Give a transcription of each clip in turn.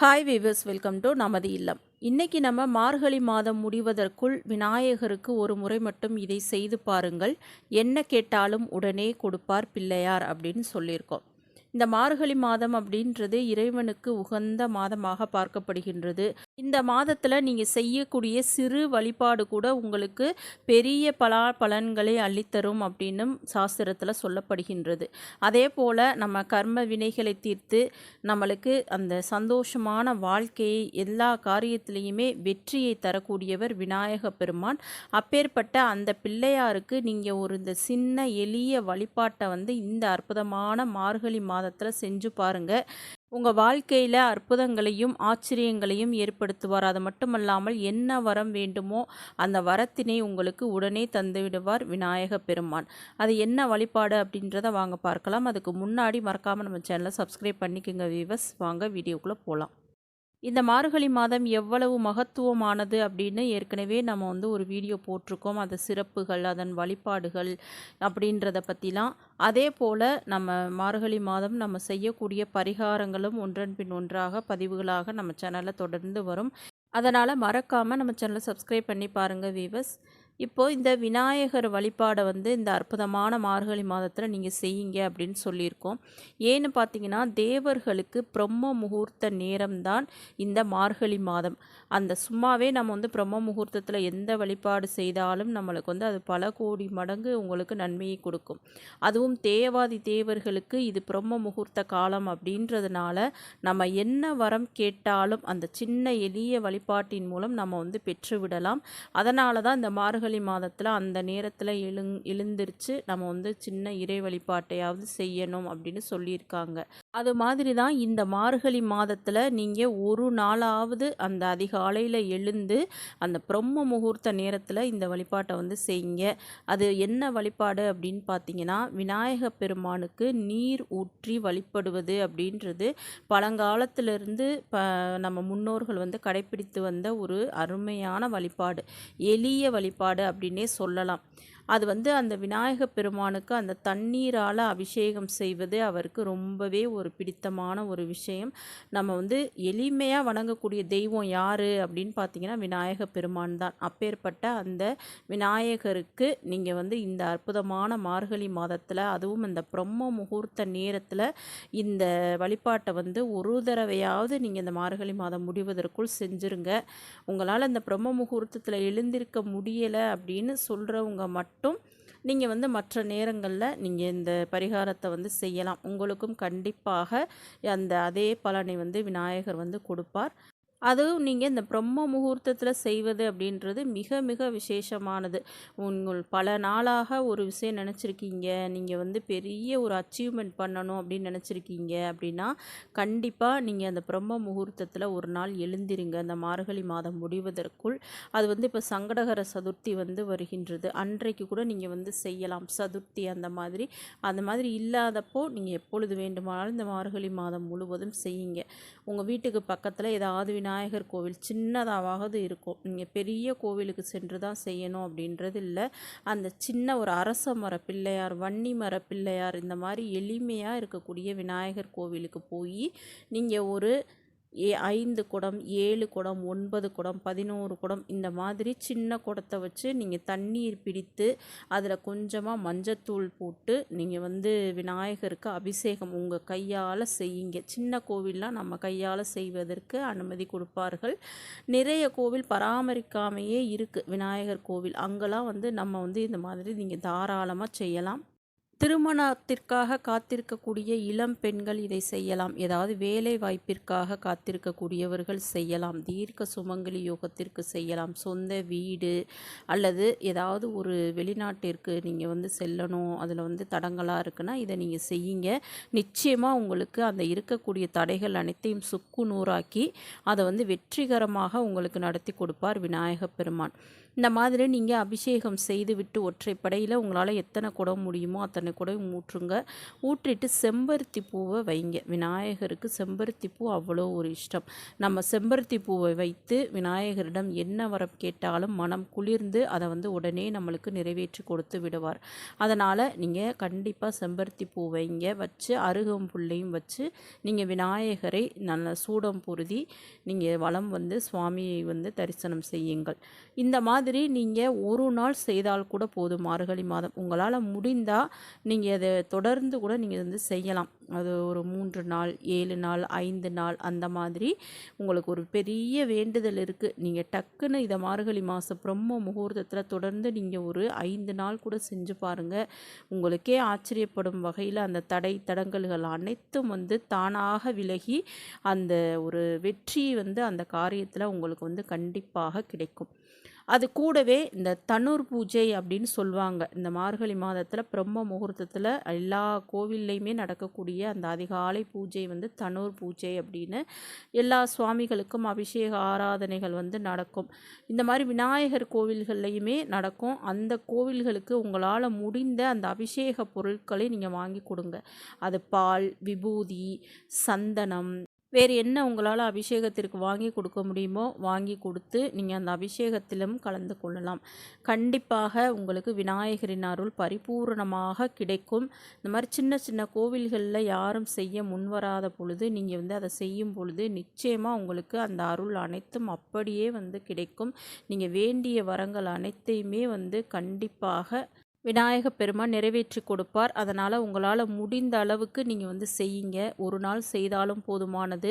Hi viewers welcome to நமது இல்லம். இன்னைக்கு நம்ம மார்கழி மாதம் முடிவதற்குள் விநாயகருக்கு ஒரு முறை மட்டும் இதை செய்து பாருங்கள். என்ன கேட்டாலும் உடனே கொடுப்பார் பிள்ளையார் அப்படின்னு சொல்லியிருக்கோம். இந்த மார்கழி மாதம் அப்படின்றது இறைவனுக்கு உகந்த மாதமாக பார்க்கப்படுகின்றது. இந்த மாதத்தில் நீங்கள் செய்யக்கூடிய சிறு வழிபாடு கூட உங்களுக்கு பெரிய பலா பலன்களை அள்ளித்தரும் அப்படின்னும் சாஸ்திரத்தில் சொல்லப்படுகின்றது. அதே போல் நம்ம கர்ம வினைகளை தீர்த்து நம்மளுக்கு அந்த சந்தோஷமான வாழ்க்கையை எல்லா காரியத்திலையுமே வெற்றியை தரக்கூடியவர் விநாயக பெருமான். அப்பேற்பட்ட அந்த பிள்ளையாருக்கு நீங்கள் ஒரு இந்த சின்ன எளிய வழிபாட்டை வந்து இந்த அற்புதமான மார்கழி மாதம் மாதத்தில் செஞ்சு பாருங்கள் உங்கள் வாழ்க்கையில் அற்புதங்களையும் ஆச்சரியங்களையும் ஏற்படுத்துவார். அது மட்டுமல்லாமல் என்ன வரம் வேண்டுமோ அந்த வரத்தினை உங்களுக்கு உடனே தந்துவிடுவார் விநாயக பெருமான். அது என்ன வழிபாடு அப்படின்றத வாங்க பார்க்கலாம். அதுக்கு முன்னாடி மறக்காமல் நம்ம சேனலை சப்ஸ்கிரைப் பண்ணிக்கோங்க வீவர்ஸ் வாங்க வீடியோக்குள்ளே போகலாம் இந்த மார்கழி மாதம் எவ்வளவு மகத்துவமானது அப்படின்னு ஏற்கனவே நம்ம வந்து ஒரு வீடியோ போட்டிருக்கோம். அது சிறப்புகள் அதன் வழிபாடுகள் அப்படின்றத பற்றிலாம் அதே போல் நம்ம மார்கழி மாதம் நம்ம செய்யக்கூடிய பரிகாரங்களும் ஒன்றன் பின் ஒன்றாக பதிவுகளாக நம்ம சேனலில் தொடர்ந்து வரும். அதனால் மறக்காமல் நம்ம சேனலை சப்ஸ்கிரைப் பண்ணி பாருங்கள் வீவர்ஸ் இப்போது இந்த விநாயகர் வழிபாடை வந்து இந்த அற்புதமான மார்கழி மாதத்தில் நீங்கள் செய்யுங்க அப்படின்னு சொல்லியிருக்கோம். ஏன்னு பார்த்தீங்கன்னா தேவர்களுக்கு பிரம்ம முகூர்த்த நேரம்தான் இந்த மார்கழி மாதம். அந்த சும்மாவே நம்ம வந்து பிரம்ம முகூர்த்தத்தில் எந்த வழிபாடு செய்தாலும் நம்மளுக்கு வந்து அது பல கோடி மடங்கு உங்களுக்கு நன்மையை கொடுக்கும். அதுவும் தேவாதி தேவர்களுக்கு இது பிரம்ம முகூர்த்த காலம் அப்படின்றதுனால நம்ம என்ன வரம் கேட்டாலும் அந்த சின்ன எளிய வழிபாட்டின் மூலம் நம்ம வந்து பெற்றுவிடலாம். அதனால தான் இந்த மார்கழி மார்கழி மாதத்தில் அந்த நேரத்தில் எழுந் எழுந்திரிச்சு நம்ம வந்து சின்ன இறை வழிபாட்டையாவது செய்யணும் அப்படின்னு சொல்லியிருக்காங்க. அது மாதிரி தான் இந்த மார்கழி மாதத்தில் நீங்கள் ஒரு நாளாவது அந்த அதிகாலையில் எழுந்து அந்த பிரம்ம முகூர்த்த நேரத்தில் இந்த வழிபாட்டை வந்து செய்யுங்க. அது என்ன வழிபாடு அப்படின்னு பார்த்தீங்கன்னா விநாயக பெருமானுக்கு நீர் ஊற்றி வழிபடுவது அப்படின்றது பழங்காலத்திலிருந்து ப நம்ம முன்னோர்கள் வந்து கடைப்பிடித்து வந்த ஒரு அருமையான வழிபாடு. எளிய வழிபாடு அப்படின்னே சொல்லலாம். அது வந்து அந்த விநாயக பெருமானுக்கு அந்த தண்ணீரால் அபிஷேகம் செய்வது அவருக்கு ரொம்பவே ஒரு பிடித்தமான ஒரு விஷயம். நம்ம வந்து எளிமையாக வணங்கக்கூடிய தெய்வம் யார் அப்படின்னு பார்த்தீங்கன்னா விநாயக பெருமான் தான். அப்பேற்பட்ட அந்த விநாயகருக்கு நீங்கள் வந்து இந்த அற்புதமான மார்கழி மாதத்தில் அதுவும் இந்த பிரம்ம முகூர்த்த நேரத்தில் இந்த வழிபாட்டை வந்து ஒரு தடவையாவது நீங்கள் இந்த மார்கழி மாதம் முடிவதற்குள் செஞ்சுருங்க. உங்களால் இந்த பிரம்ம முகூர்த்தத்தில் எழுந்திருக்க முடியலை அப்படின்னு சொல்கிறவங்க மட்டும் மட்டும் நீங்கள் வந்து மற்ற நேரங்களில் நீங்கள் இந்த பரிகாரத்தை வந்து செய்யலாம். உங்களுக்கும் கண்டிப்பாக அந்த அதே பலனை வந்து விநாயகர் வந்து கொடுப்பார். அதுவும் நீங்கள் இந்த பிரம்ம முகூர்த்தத்தில் செய்வது அப்படின்றது மிக மிக விசேஷமானது. உங்கள் பல நாளாக ஒரு விஷயம் நினச்சிருக்கீங்க. நீங்கள் வந்து பெரிய ஒரு அச்சீவ்மெண்ட் பண்ணணும் அப்படின்னு நினச்சிருக்கீங்க அப்படின்னா கண்டிப்பாக நீங்கள் அந்த பிரம்ம முகூர்த்தத்தில் ஒரு நாள் எழுந்திருங்க. அந்த மார்கழி மாதம் முடிவதற்குள் அது வந்து இப்போ சங்கடகர சதுர்த்தி வந்து வருகின்றது. அன்றைக்கு கூட நீங்கள் வந்து செய்யலாம். சதுர்த்தி அந்த மாதிரி. அந்த மாதிரி இல்லாதப்போ நீங்கள் எப்பொழுது வேண்டுமானாலும் இந்த மார்கழி மாதம் முழுவதும் செய்யுங்க. உங்கள் வீட்டுக்கு பக்கத்தில் ஏதாவது விநாயகர் கோவில் சின்னதாகவாவது இருக்கும். நீங்கள் பெரிய கோவிலுக்கு சென்று தான் செய்யணும் அப்படின்றது இல்லை. அந்த சின்ன ஒரு அரச மர பிள்ளையார் வன்னி மர பிள்ளையார் இந்த மாதிரி எளிமையாக இருக்கக்கூடிய விநாயகர் கோவிலுக்கு போய் நீங்கள் ஒரு ஏ ஐந்து குடம் ஏழு குடம் ஒன்பது குடம் பதினோரு குடம் இந்த மாதிரி சின்ன குடத்தை வச்சு நீங்கள் தண்ணீர் பிடித்து அதில் கொஞ்சமாக மஞ்சத்தூள் போட்டு நீங்கள் வந்து விநாயகருக்கு அபிஷேகம் உங்கள் கையால் செய்யுங்க. சின்ன கோவில்லாம் நம்ம கையால் செய்வதற்கு அனுமதி கொடுப்பார்கள். நிறைய கோவில் பராமரிக்காமையே இருக்குது விநாயகர் கோவில் அங்கெல்லாம் வந்து நம்ம வந்து இந்த மாதிரி நீங்கள் தாராளமாக செய்யலாம். திருமணத்திற்காக காத்திருக்கக்கூடிய இளம் பெண்கள் இதை செய்யலாம். ஏதாவது வேலை வாய்ப்பிற்காக காத்திருக்கக்கூடியவர்கள் செய்யலாம். தீர்க்க சுமங்கலி யோகத்திற்கு செய்யலாம். சொந்த வீடு அல்லது ஏதாவது ஒரு வெளிநாட்டிற்கு நீங்கள் வந்து செல்லணும். அதில் வந்து தடங்களாக இருக்குன்னா இதை நீங்கள் செய்யுங்க. நிச்சயமாக உங்களுக்கு அந்த இருக்கக்கூடிய தடைகள் அனைத்தையும் சுக்கு நூறாக்கி அதை வந்து வெற்றிகரமாக உங்களுக்கு நடத்தி கொடுப்பார் விநாயக பெருமான். இந்த மாதிரி நீங்கள் அபிஷேகம் செய்துவிட்டு ஒற்றைப்படையில் உங்களால் எத்தனை குடம் முடியுமோ அத்தனை எண்ணெய் கூட ஊற்றுங்க. ஊற்றிட்டு செம்பருத்தி பூவை வைங்க. விநாயகருக்கு செம்பருத்தி பூ அவ்வளோ ஒரு இஷ்டம். நம்ம செம்பருத்தி பூவை வைத்து விநாயகரிடம் என்ன வரம் கேட்டாலும் மனம் குளிர்ந்து அதை வந்து உடனே நம்மளுக்கு நிறைவேற்றி கொடுத்து விடுவார். அதனால் நீங்கள் கண்டிப்பாக செம்பருத்தி பூ வைங்க. வச்சு அருகம்புல்லையும் வச்சு நீங்கள் விநாயகரை நல்ல சூடம் பொருதி நீங்கள் வளம் வந்து சுவாமியை வந்து தரிசனம் செய்யுங்கள். இந்த மாதிரி நீங்கள் ஒரு நாள் செய்தால் கூட போதும். மார்கழி மாதம். உங்களால் முடிந்தால் நீங்கள் அதை தொடர்ந்து கூட நீங்கள் வந்து செய்யலாம். அது ஒரு மூன்று நாள் ஏழு நாள் ஐந்து நாள் அந்த மாதிரி உங்களுக்கு ஒரு பெரிய வேண்டுதல் இருக்குது நீங்கள் டக்குன்னு இதை மார்கழி மாதம் பிரம்ம முகூர்த்தத்தில் தொடர்ந்து நீங்கள் ஒரு ஐந்து நாள் கூட செஞ்சு பாருங்கள் உங்களுக்கே ஆச்சரியப்படும் வகையில் அந்த தடை தடங்கல்கள் அனைத்தும் வந்து தானாக விலகி அந்த ஒரு வெற்றி வந்து அந்த காரியத்தில் உங்களுக்கு வந்து கண்டிப்பாக கிடைக்கும். அது கூடவே இந்த தனூர் பூஜை அப்படின்னு சொல்லுவாங்க. இந்த மார்கழி மாதத்தில் பிரம்ம முகூர்த்தத்தில் எல்லா கோவில்லையுமே நடக்கக்கூடிய அந்த அதிகாலை பூஜை வந்து தனூர் பூஜை அப்படின்னு எல்லா சுவாமிகளுக்கும் அபிஷேக ஆராதனைகள் வந்து நடக்கும். இந்த மாதிரி விநாயகர் கோவில்கள்லையுமே நடக்கும். அந்த கோவில்களுக்கு உங்களால் முடிந்த அந்த அபிஷேக பொருட்களை நீங்கள் வாங்கி கொடுங்க. அது பால் விபூதி சந்தனம் வேறு என்ன உங்களால் அபிஷேகத்திற்கு வாங்கி கொடுக்க முடியுமோ வாங்கி கொடுத்து நீங்கள் அந்த அபிஷேகத்திலும் கலந்து கொள்ளலாம். கண்டிப்பாக உங்களுக்கு விநாயகரின் அருள் பரிபூர்ணமாக கிடைக்கும். இந்த மாதிரி சின்ன சின்ன கோவில்களில் யாரும் செய்ய முன்வராத பொழுது நீங்கள் வந்து அதை செய்யும் பொழுது நிச்சயமாக உங்களுக்கு அந்த அருள் அனைத்தும் அப்படியே வந்து கிடைக்கும். நீங்கள் வேண்டிய வரங்கள் அனைத்தையுமே வந்து கண்டிப்பாக விநாயக பெருமான் நிறைவேற்றி கொடுப்பார். அதனால் உங்களால் முடிந்த அளவுக்கு நீங்கள் வந்து செய்யுங்க. ஒரு நாள் செய்தாலும் போதுமானது.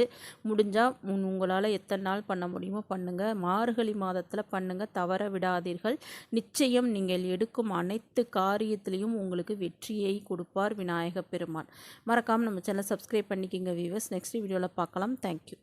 முடிஞ்சால் உங்களால் எத்தனை நாள் பண்ண முடியுமோ பண்ணுங்கள் மார்கழி மாதத்தில் பண்ணுங்கள் தவற விடாதீர்கள். நிச்சயம் நீங்கள் எடுக்கும் அனைத்து காரியத்திலையும் உங்களுக்கு வெற்றியை கொடுப்பார் விநாயக பெருமான். மறக்காமல் நம்ம சேனல் சப்ஸ்கிரைப் பண்ணிக்கிங்க வியூவர்ஸ் நெக்ஸ்ட் வீடியோவில் பார்க்கலாம். Thank you